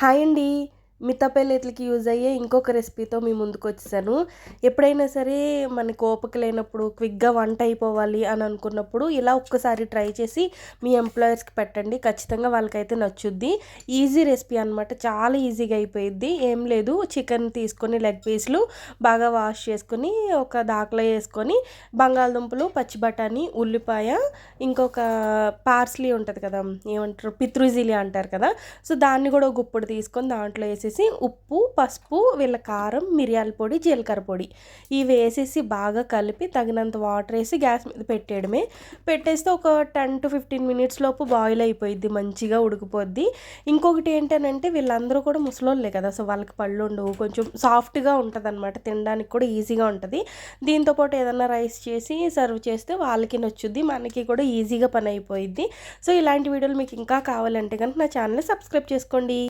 Hi అండి మితపెళ్ళిట్లకి use అయ్యే ఇంకొక రెసిపీతో మీ ముందుకు వచ్చేసాను. ఎప్పుడైనా సరే మనకు ఓపిక లేనప్పుడు క్విక్గా వంట అయిపోవాలి అని అనుకున్నప్పుడు ఇలా ఒక్కసారి ట్రై చేసి మీ ఎంప్లాయర్స్కి పెట్టండి. ఖచ్చితంగా వాళ్ళకైతే నచ్చుద్ది. ఈజీ రెసిపీ అనమాట చాలా ఈజీగా అయిపోయిద్ది. ఏం లేదు. చికెన్ తీసుకొని లెగ్ పీస్లు బాగా వాష్ చేసుకొని ఒక దాకలో వేసుకొని బంగాళదుంపలు పచ్చి బఠానీ ఉల్లిపాయ ఇంకొక పార్స్లీ ఉంటుంది కదా ఏమంటారు? పిత్రుజిలి అంటారు కదా. సో దాన్ని కూడా గుప్పుడు తీసుకొని దాంట్లో వేసేసి ఉప్పు పసుపు వీళ్ళ కారం మిరియాల పొడి జీలకర్ర పొడి. ఇవి వేసేసి బాగా కలిపి తగినంత వాటర్ వేసి గ్యాస్ మీద పెట్టేయడమే. పెట్టేస్తే ఒక టెన్ టు ఫిఫ్టీన్ మినిట్స్ లోపు బాయిల్ అయిపోయిద్ది మంచిగా ఉడికిపోద్ది. ఇంకొకటి ఏంటనంటే వీళ్ళందరూ కూడా ముసలోళ్ళే కదా సో వాళ్ళకి పళ్ళు ఉండవు కొంచెం సాఫ్ట్గా ఉంటుంది అనమాట తినడానికి కూడా ఈజీగా ఉంటుంది. దీంతోపాటు ఏదైనా రైస్ చేసి సర్వ్ చేస్తే వాళ్ళకి నచ్చుద్ది మనకి కూడా ఈజీగా పని అయిపోయిద్ది. సో ఇలాంటి వీడియోలు మీకు ఇంకా కావాలంటే కనుక నా ఛానల్ని సబ్స్క్రైబ్ చేసుకోండి.